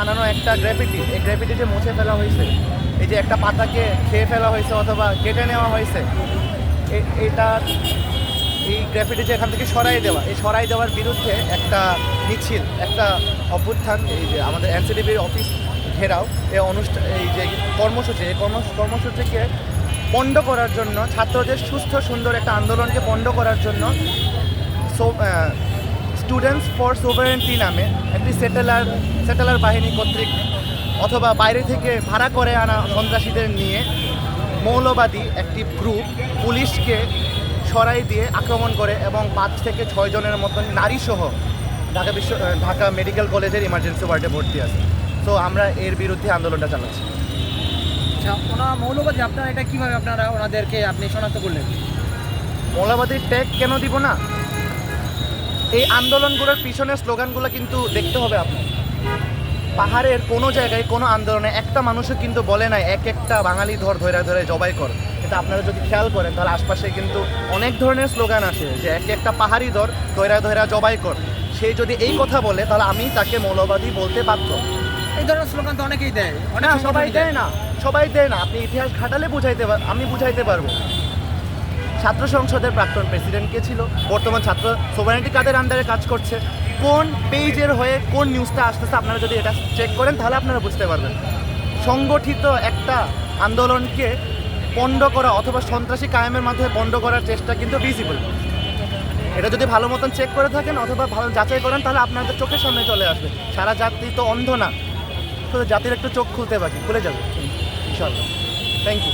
বানানো একটা গ্র্যাফিটি এই গ্র্যাফিটি যে মুছে ফেলা হয়েছে। এই যে একটা পাতাকে খেয়ে ফেলা হয়েছে অথবা কেটে নেওয়া হয়েছে এটা এই গ্র্যাফিটি যে এখান থেকে সরাই দেওয়া। এই সরাই দেওয়ার বিরুদ্ধে একটা মিছিল, একটা অভ্যুত্থান, এই যে আমাদের এনসিডিবির অফিস ঘেরাও এই অনুষ্ঠান এই যে কর্মসূচি, এই কর্ম, কর্মসূচিকে পণ্ড করার জন্য, ছাত্রদের সুস্থ সুন্দর একটা আন্দোলনকে পণ্ড করার জন্য স্টুডেন্টস ফর সোভারেন্টি নামে একটি সেটেলার সেটেলার বাহিনী কর্তৃক অথবা বাইরে থেকে ভাড়া করে আনা সন্ত্রাসীদের নিয়ে মৌলবাদী একটি গ্রুপ পুলিশকে সরাই দিয়ে আক্রমণ করে এবং পাঁচ থেকে ছয় জনের মতন নারীসহ ঢাকা বিশ্ব ঢাকা মেডিকেল কলেজের ইমার্জেন্সি ওয়ার্ডে ভর্তি আছে। তো আমরা এর বিরুদ্ধে আন্দোলনটা চালাচ্ছি। আচ্ছা ওনা মৌলবাদী আপনারা এটা কীভাবে আপনারা ওনাদেরকে আপনি শনাক্ত করলেন? মৌলবাদীর ট্যাগ কেন দিব না? এই আন্দোলনগুলোর পিছনের স্লোগানগুলো কিন্তু দেখতে হবে আপনার পাহাড়ের কোনো জায়গায় কোনো আন্দোলনে একটা মানুষও কিন্তু বলে না এক একটা বাঙালি ধর ধরে ধরে জবাই কর। কিন্তু আপনারা যদি খেয়াল করেন তাহলে আশপাশে কিন্তু অনেক ধরনের স্লোগান আসে যে এক একটা পাহাড়ি ধর ধৈরা ধৈরা জবাই কর। সে যদি এই কথা বলে তাহলে আমি তাকে মৌলবাদী বলতে বাধ্য। এই ধরনের স্লোগান তো অনেকেই দেয়। অনেক সবাই দেয় না সবাই দেয় না। আপনি ইতিহাস ঘাটালে বুঝাইতে আমি বুঝাইতে পারব। ছাত্র সংসদের প্রাক্তন প্রেসিডেন্ট কে ছিল, বর্তমান ছাত্র সোভারেন্টি কাদের আন্ডারে কাজ করছে। কোন পেজের হয়ে কোন নিউজটা আসতেছে, আপনারা যদি এটা চেক করেন, তাহলে আপনারা বুঝতে পারবেন। সংগঠিত একটা আন্দোলনকে পণ্ড করা অথবা সন্ত্রাসী কায়েমের মাধ্যমে পণ্ড করার চেষ্টা কিন্তু ভিজিবল এটা যদি ভালো মতন চেক করে থাকেন অথবা ভালো যাচাই করেন, তাহলে আপনাদের চোখের সামনে চলে আসবে। সারা জাতি তো অন্ধ না। তো জাতির একটু চোখ খুলতে বাকি, খুলে যাবে। ইনশাল্লাহ থ্যাংক ইউ